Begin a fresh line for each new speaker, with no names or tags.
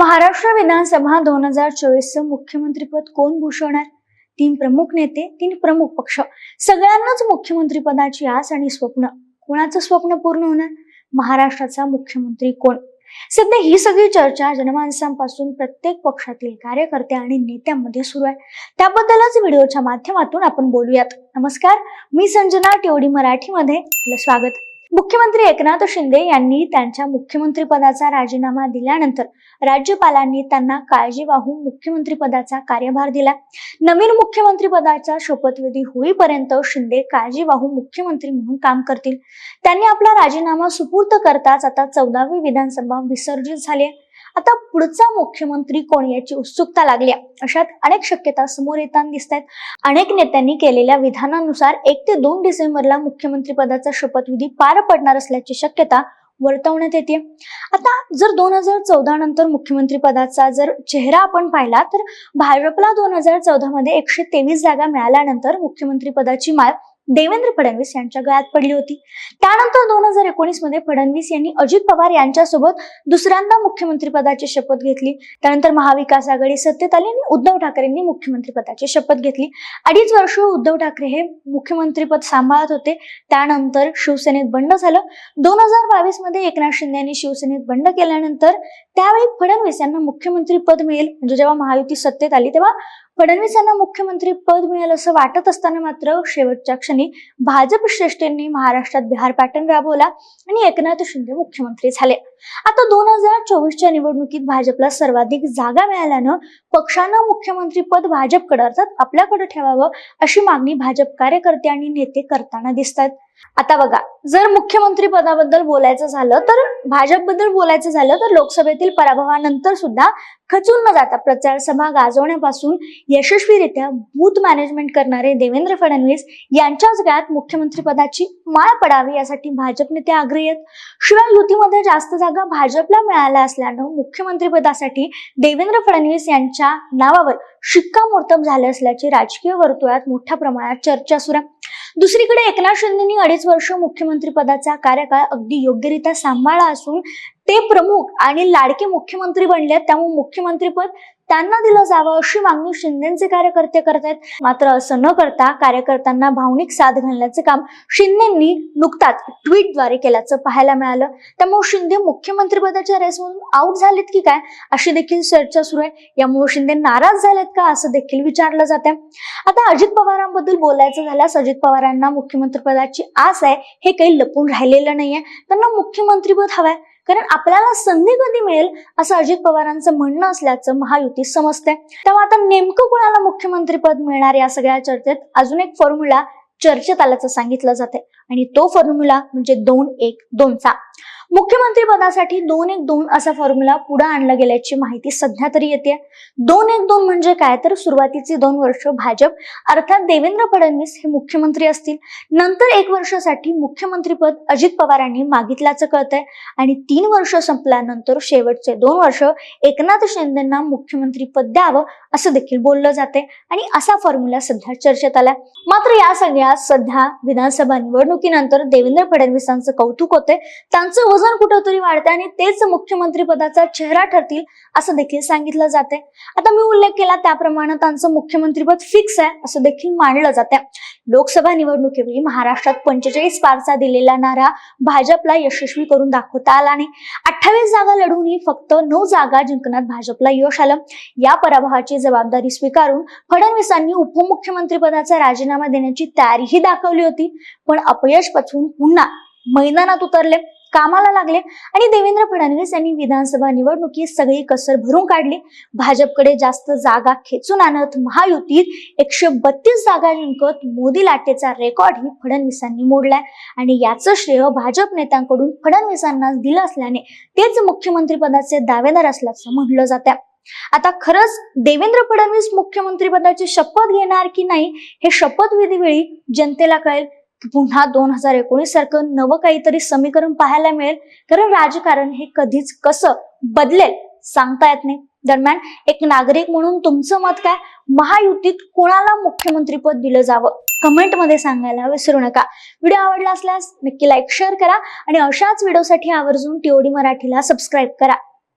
महाराष्ट्र विधानसभा दोन हजार चोवीसचं मुख्यमंत्रीपद कोण भूषवणार? तीन प्रमुख नेते तीन प्रमुख पक्ष. सगळ्यांनाच मुख्यमंत्रीपदाची आस आणि स्वप्न. कोणाचं स्वप्न पूर्ण होणार? महाराष्ट्राचा मुख्यमंत्री कोण? सध्या ही सगळी चर्चा जनमानसांपासून प्रत्येक पक्षातील कार्यकर्ते आणि नेत्यांमध्ये सुरू आहे. त्याबद्दलच व्हिडिओच्या माध्यमातून आपण बोलूयात. नमस्कार मी संजना टेवडी मराठीमध्ये. आपलं स्वागत. मुख्यमंत्री एकनाथ शिंदे यांनी त्यांच्या मुख्यमंत्री पदाचा राजीनामा दिल्यानंतर राज्यपालांनी त्यांना काळजीवाहू मुख्यमंत्री पदाचा कार्यभार दिला नवीन मुख्यमंत्री पदाचा शपथविधी होईपर्यंत शिंदे काळजीवाहू मुख्यमंत्री म्हणून काम करतील त्यांनी आपला राजीनामा सुपूर्त करताच आता चौदावी विधानसभा विसर्जित झाली आहे. आता पुढचा मुख्यमंत्री कोण याची उत्सुकता लागली? अशात अनेक शक्यता समोर येताना दिसत आहेत अनेक नेत्यांनी केलेल्या विधानानुसार एक ते दोन डिसेंबरला मुख्यमंत्री पदाचा शपथविधी पार पडणार असल्याची शक्यता वर्तवण्यात येते. आता जर दोन हजार चौदा नंतर मुख्यमंत्री पदाचा जर चेहरा आपण पाहिला तर भाजपला दोन हजार चौदा मध्ये एकशे तेवीस जागा मिळाल्यानंतर मुख्यमंत्री पदाची माळ देवेंद्र फडणवीस यांच्या गळ्यात पडली होती. त्यानंतर दोन हजार एकोणीसमध्ये फडणवीस यांनी अजित पवार यांच्यासोबत दुसऱ्यांदा मुख्यमंत्री पदाची शपथ घेतली. त्यानंतर महाविकास आघाडी सत्तेत आली आणि उद्धव ठाकरेंनी मुख्यमंत्री पदाची शपथ घेतली. अडीच वर्ष उद्धव ठाकरे हे मुख्यमंत्रीपद सांभाळत होते. त्यानंतर शिवसेनेत बंड झालं. दोन हजार बावीसमध्ये एकनाथ शिंदे यांनी शिवसेनेत बंड केल्यानंतर त्यावेळी फडणवीस यांना मुख्यमंत्री पद मिळेल. म्हणजे जेव्हा महायुती सत्तेत आली तेव्हा फडणवीस यांना मुख्यमंत्री पद मिळेल असं वाटत असताना मात्र शेवटच्या क्षणी भाजप श्रेष्ठींनी महाराष्ट्रात बिहार पॅटर्न राबवला आणि एकनाथ शिंदे मुख्यमंत्री झाले. आता दोन हजार चोवीसच्या निवडणुकीत भाजपला सर्वाधिक जागा मिळाल्यानं पक्षानं मुख्यमंत्री पद भाजपकडे अर्थात आपल्याकडे ठेवावं अशी मागणी भाजप कार्यकर्ते आणि नेते करताना दिसतात आता बघा जर मुख्यमंत्री पदाबद्दल बोलायचं झालं तर भाजपबद्दल बोलायचं झालं तर लोकसभेतील पराभवानंतर सुद्धा खचून न जाता प्रचार सभा गाजवण्यापासून यशस्वीरित्या बूथ मॅनेजमेंट करणारे देवेंद्र फडणवीस यांच्याच गळ्यात मुख्यमंत्री पदाची माळ पडावी यासाठी भाजप नेते आग्रही आहेत. शिवाय युतीमध्ये जास्त जागा भाजपला मिळाल्या असल्यानं मुख्यमंत्री पदासाठी देवेंद्र फडणवीस यांच्या नावावर शिक्कामोर्तब झाले असल्याची राजकीय वर्तुळात मोठ्या प्रमाणात चर्चा सुरू आहे. दुसरीकडे एकनाथ शिंदेनी अडीच वर्ष मुख्यमंत्री पदाचा कार्यकाळ अगदी योग्यरित्या सांभाळला असून ते प्रमुख आणि लाडके मुख्यमंत्री बनले आहेत. त्यामुळे मुख्यमंत्रीपद त्यांना दिलं जावं अशी मागणी शिंदेचे कार्यकर्ते करतायत मात्र असं न करता कार्यकर्त्यांना भावनिक साथ घालण्याचं काम शिंदेंनी नुकताच ट्विटद्वारे केल्याचं पाहायला मिळालं. त्यामुळे शिंदे मुख्यमंत्रीपदाच्या रेसमधून आउट झालेत की काय? अशी देखील चर्चा सुरू आहे. यामुळे शिंदे नाराज झालेत का? असं देखील विचारलं जात आहे आता अजित पवारांबद्दल बोलायचं झाल्यास अजित पवारांना मुख्यमंत्रीपदाची आस आहे. हे काही लपून राहिलेलं नाहीये. त्यांना मुख्यमंत्रीपद हवंय. कारण आपल्याला संधी कधी मिळेल असं अजित पवारांचं म्हणणं असल्याचं महायुती समजते तेव्हा आता नेमकं कोणाला मुख्यमंत्रीपद मिळणार या सगळ्या चर्चेत? अजून एक फॉर्म्युला चर्चेत आल्याचं सांगितलं जाते आणि तो फॉर्म्युला म्हणजे दोन एक दोनचा मुख्यमंत्री पदासाठी दोन एक दोन असा फॉर्म्युला पुढे आणला गेल्याची माहिती सध्या तरी येते दोन एक दोन म्हणजे काय? तर सुरुवातीची दोन वर्ष भाजप अर्थात देवेंद्र फडणवीस हे मुख्यमंत्री असतील. नंतर एक वर्षासाठी मुख्यमंत्रीपद अजित पवारांनी मागितल्याचं कळतंय. आणि तीन वर्ष संपल्यानंतर शेवटचे दोन वर्ष एकनाथ शिंदेना मुख्यमंत्री पद द्यावं असं देखील बोललं जाते आणि असा फॉर्म्युला सध्या चर्चेत आलाय. मात्र या सगळ्या सध्या विधानसभा निवडणुकीनंतर देवेंद्र फडणवीसांचं कौतुक होते त्यांचं ओझोन कुठंतरी वाढते आणि तेच मुख्यमंत्री पदाचा चेहरा ठरतील असं देखील सांगितलं जाते आता मी उल्लेख केला त्याप्रमाणे त्यांचं मुख्यमंत्रीपद फिक्स आहे असं देखील मानलं जाते लोकसभा निवडणुकीवेळी महाराष्ट्रात पंचेचाळीस पारचा दिलेला नारा भाजपला यशस्वी करून दाखवता आला नाही. अठ्ठावीस जागा लढूनही फक्त नऊ जागा जिंकण्यात भाजपला यश आलं. या पराभवाची जबाबदारी स्वीकारून फडणवीसांनी उपमुख्यमंत्री पदाचा राजीनामा देण्याची तयारीही दाखवली होती. पण अपयश पचवून पुन्हा मैदानात उतरले. कामाला लागले आणि देवेंद्र फडणवीस यांनी विधानसभा निवडणुकीत सगळी कसर भरून काढली. भाजपकडे जास्त जागा खेचून आणत महायुतीत एकशे बत्तीस जागा जिंकत मोदी लाटेचा रेकॉर्डही फडणवीसांनी मोडलाय. आणि याचं श्रेय भाजप नेत्यांकडून फडणवीसांना दिलं असल्याने तेच मुख्यमंत्रीपदाचे दावेदार असल्याचं म्हटलं जातं आता खरंच देवेंद्र फडणवीस मुख्यमंत्रीपदाची शपथ घेणार की नाही हे शपथविधीवेळी जनतेला कळेल. पुन्हा दोन हजार एकोणीस सारखं नवं काहीतरी समीकरण पाहायला मिळेल. कारण राजकारण हे कधीच कसं बदलेल सांगता येत नाही. दरम्यान एक नागरिक म्हणून तुमचं मत काय? महायुतीत कोणाला मुख्यमंत्रीपद दिलं जावं? कमेंटमध्ये सांगायला विसरू नका. व्हिडिओ आवडला असल्यास नक्की लाईक शेअर करा आणि अशाच व्हिडिओसाठी आवर्जून टीओडी मराठीला सबस्क्राईब करा.